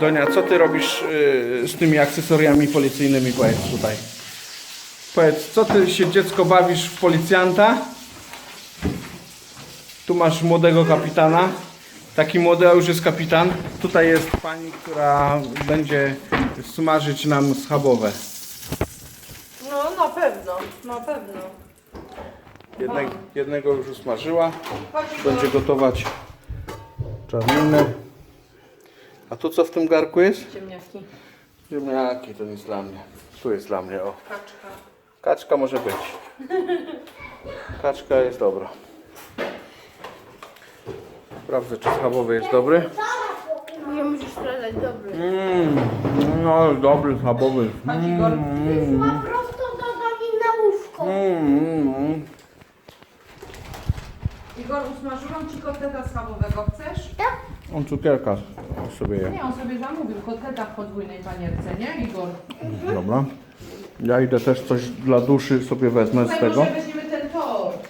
Donia, co ty robisz y, z tymi akcesoriami policyjnymi? Powiedz tutaj. Powiedz, co ty się dziecko bawisz w policjanta? Tu masz młodego kapitana. Taki młody, a już jest kapitan. Tutaj jest pani, która będzie smażyć nam schabowe. No na pewno, na pewno. Jednego, jednego już usmażyła. Będzie gotować czarninę. A tu co w tym garku jest? Ciemniaki. Ziemniaki, to nie jest dla mnie. Tu jest dla mnie, o. Kaczka. Kaczka może być. Kaczka jest dobra. Sprawdzę, czy schabowy jest dobry. Nie musisz sprawdzać, dobry. Mmm, no dobry schabowy. Chodź Igor. Ma prosto do domi na łóżko. Mm, Igor, usmażyłam ci kotleta schabowego. Chcesz? On cukierka sobie je. Nie, on sobie zamówił kotleta w podwójnej panierce, nie Igor? Dobra. Ja idę też coś dla duszy sobie wezmę z tego. może weźmiemy ten tort.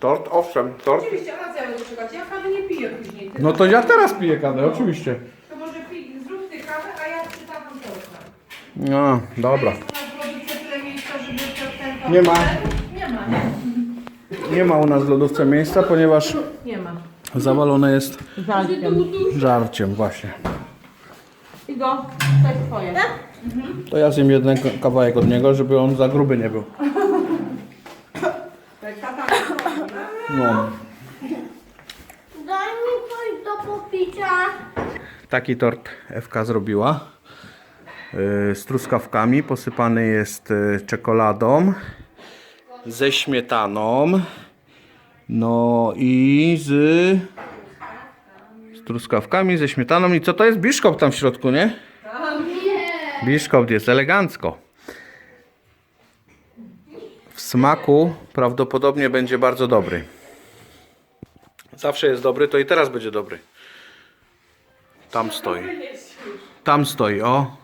Tort? Owszem, tort. Oczywiście, racja, ja będę czekać. Ja kawy nie piję później. Ty No to ja teraz piję kawę, oczywiście. To może pij, zrób ty kawę, a ja czytam torta. No, dobra. Jest u nas w lodówce tyle miejsca, żeby to- ten tort Nie ma. Nie ma, nie. Nie ma u nas w lodówce miejsca, ponieważ Nie ma. Zawalone jest Żarciem. żarciem właśnie. Igor, to jest twoje. To ja zjem jeden ka- kawałek od niego, żeby on za gruby nie był. Tak. No. Daj mi coś do popicia. Taki tort Ewka zrobiła. Yy, Z truskawkami, posypany jest yy, czekoladą, ze śmietaną, no i z, z truskawkami, ze śmietaną. I co to jest? Biszkopt tam w środku, nie? Biszkopt jest elegancko. W smaku prawdopodobnie będzie bardzo dobry. Zawsze jest dobry, to i teraz będzie dobry. Tam stoi. Tam stoi, o.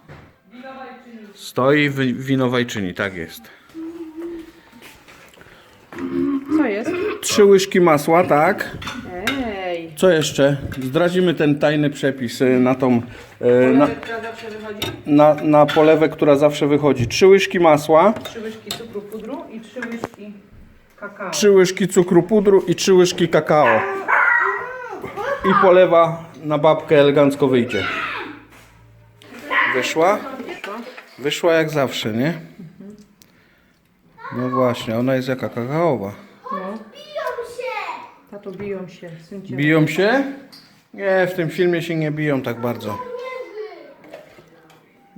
Stoi wi- winowajczyni, tak jest. Trzy łyżki masła, tak. Ej. Co jeszcze? Zdradzimy ten tajny przepis y, na tą, y, na, Polewek, która zawsze wychodzi? na, na polewę, która zawsze wychodzi. Trzy łyżki masła. Trzy łyżki cukru pudru i trzy łyżki kakao. Trzy łyżki cukru pudru i trzy łyżki kakao. I polewa na babkę elegancko wyjdzie. Wyszła? Wyszła jak zawsze, nie? No właśnie, ona jest jaka kakaowa. No. Biją się. Syn cię- Biją się? Nie, w tym filmie się nie biją tak bardzo.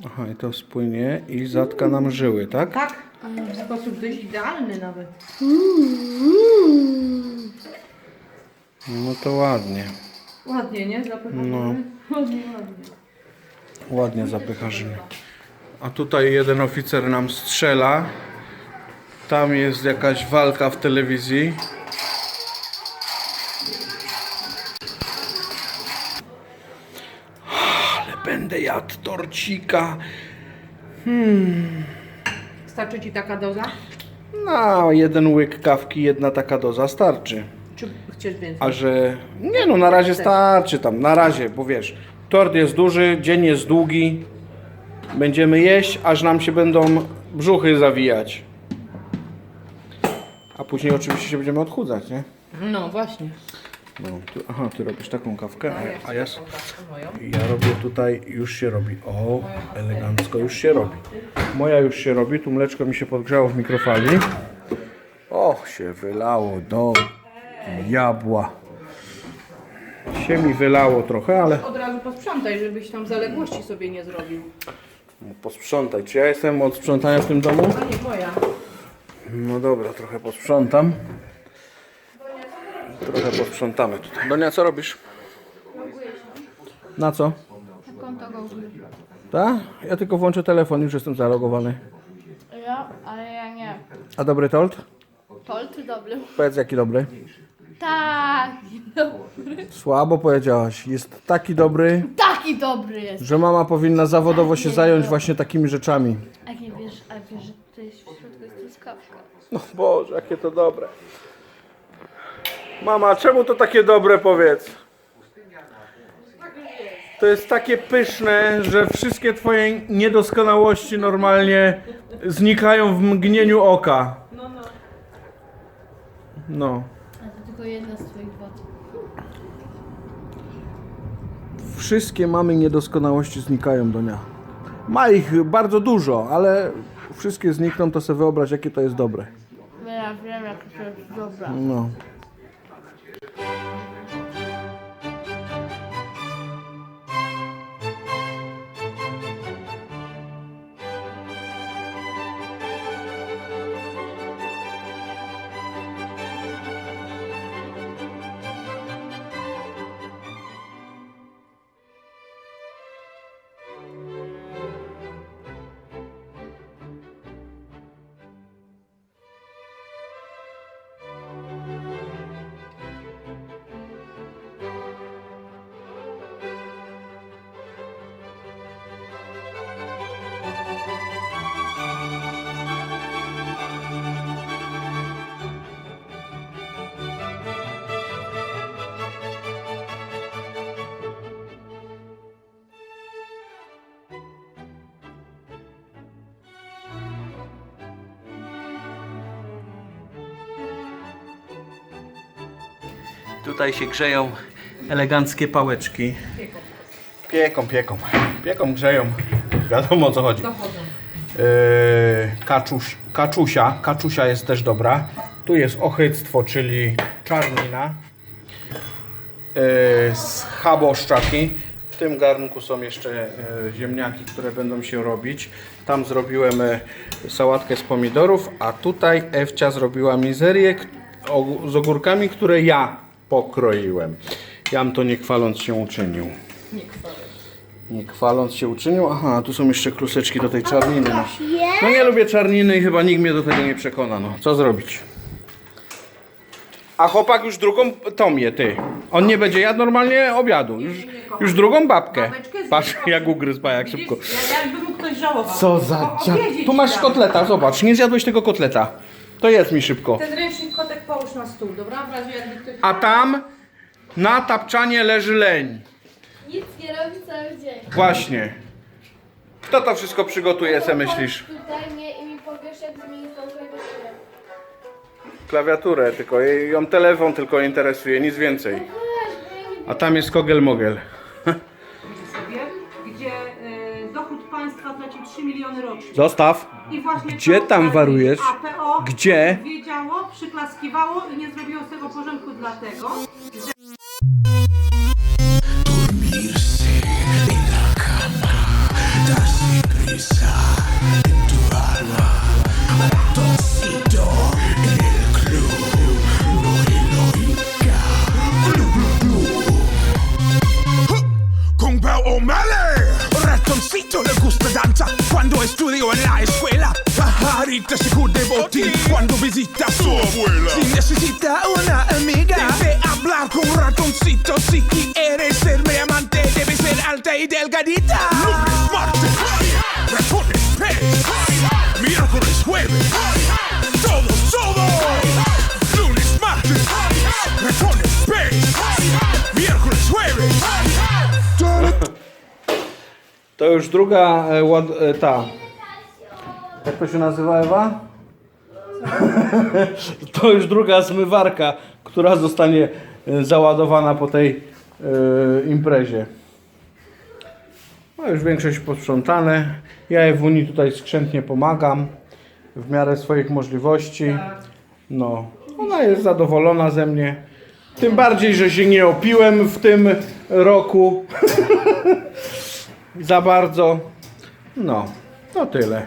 Aha, i to spłynie i zatka nam żyły, tak? Tak. W sposób dość idealny nawet. No to ładnie. Ładnie, nie? Zapychamy. No. Ładnie, ładnie. Ładnie zapychażymy. A tutaj jeden oficer nam strzela. Tam jest jakaś walka w telewizji. Będę jadł torcika. Starczy ci taka doza? No, jeden łyk kawki, jedna taka doza starczy. Czy chcesz więcej? A że. Nie no, na razie starczy tam, na razie, bo wiesz, tort jest duży, dzień jest długi. Będziemy jeść, aż nam się będą brzuchy zawijać. A później oczywiście się będziemy odchudzać, nie? No właśnie. No, ty, aha, ty robisz taką kawkę, a, ja- a ja, s- ja robię tutaj, już się robi. O, elegancko, już się robi. Moja już się robi, tu mleczko mi się podgrzało w mikrofali. O, się wylało do jabła. Się mi wylało trochę, ale Od razu posprzątaj, żebyś tam zaległości sobie nie zrobił. posprzątaj. Czy ja jestem od sprzątania w tym domu? A nie moja. No dobra, trochę posprzątam. Trochę posprzątamy tutaj. Donia, co robisz? Na co? Konto Google. Tak? Ja tylko włączę telefon, już jestem zalogowany. Ja, ale ja nie. A dobry tort? Tort dobry. Powiedz jaki dobry. Tak. Dobry. Słabo powiedziałaś. Jest taki dobry, Taki dobry jest. że mama powinna zawodowo się zająć właśnie takimi rzeczami. A nie wiesz, a wiesz, że to jest w środku jest truskawka. No Boże, jakie to dobre. Mama, czemu to takie dobre powiedz? To jest takie pyszne, że wszystkie twoje niedoskonałości normalnie znikają w mgnieniu oka. No, no. No. A to tylko jedna z twoich wad. Wszystkie mamy niedoskonałości znikają do dnia. Ma ich bardzo dużo, ale wszystkie znikną, to sobie wyobraź, jakie to jest dobre. Ja wiem, jak to jest dobra. No. Tutaj się grzeją eleganckie pałeczki. Pieką, pieką. Pieką, grzeją. Wiadomo o co chodzi. Yy, kaczuś, kaczusia. Kaczusia jest też dobra. Tu jest ochyctwo, czyli czarnina. Yy, schaboszczaki. W tym garnku są jeszcze yy, ziemniaki, które będą się robić. Tam zrobiłem yy, sałatkę z pomidorów, a tutaj Ewcia zrobiła mizerię z ogórkami, które ja pokroiłem. Jam to nie chwaląc się uczynił. Nie chwaląc się uczynił. Aha, tu są jeszcze kluseczki do tej czarniny. No, no nie lubię czarniny i chyba nikt mnie do tego nie przekona. No, co zrobić? A chłopak już drugą tomię, ty. On nie będzie jadł normalnie obiadu. Już, już drugą babkę. Patrz jak ugryzł, jak szybko. Jakby mu ktoś żałował. Co za dziad... Tu masz kotleta, zobacz. Nie zjadłeś tego kotleta. To jedz mi szybko. Ten ręcznik kotek połóż na stół, dobra? W razie jakby ktoś... A tam na tapczanie leży leń. Nic nie robi cały dzień. Właśnie. Kto to wszystko przygotuje, se myślisz? Tutaj mnie i mi powiesz, jak zmienić tą klawiaturę. Klawiaturę, tylko jej- ją telefon tylko interesuje, nic więcej. Nie A tam jest kogel mogel. sobie, gdzie e, dochód państwa traci 3 miliony rocznie. Zostaw. I właśnie Gdzie to tam warujesz? APO Gdzie? wiedziało, przyklaskiwało i nie zrobiło z tego porządku dlatego, że cuando estudio en la escuela. Pajarita se de botín cuando visita a su abuela. Si necesita una amiga, debe hablar con ratoncito. Si quieres ser mi amante, debe ser alta y delgadita. Lunes, martes, ratones, pez. Miércoles, jueves, To już druga e, ład, e, ta. Jak to się nazywa Ewa? to już druga zmywarka, która zostanie e, załadowana po tej e, imprezie. No już większość posprzątane. Ja Ewuni tutaj skrzętnie pomagam w miarę swoich możliwości. No, ona jest zadowolona ze mnie. Tym bardziej, że się nie opiłem w tym roku za bardzo. No, to tyle.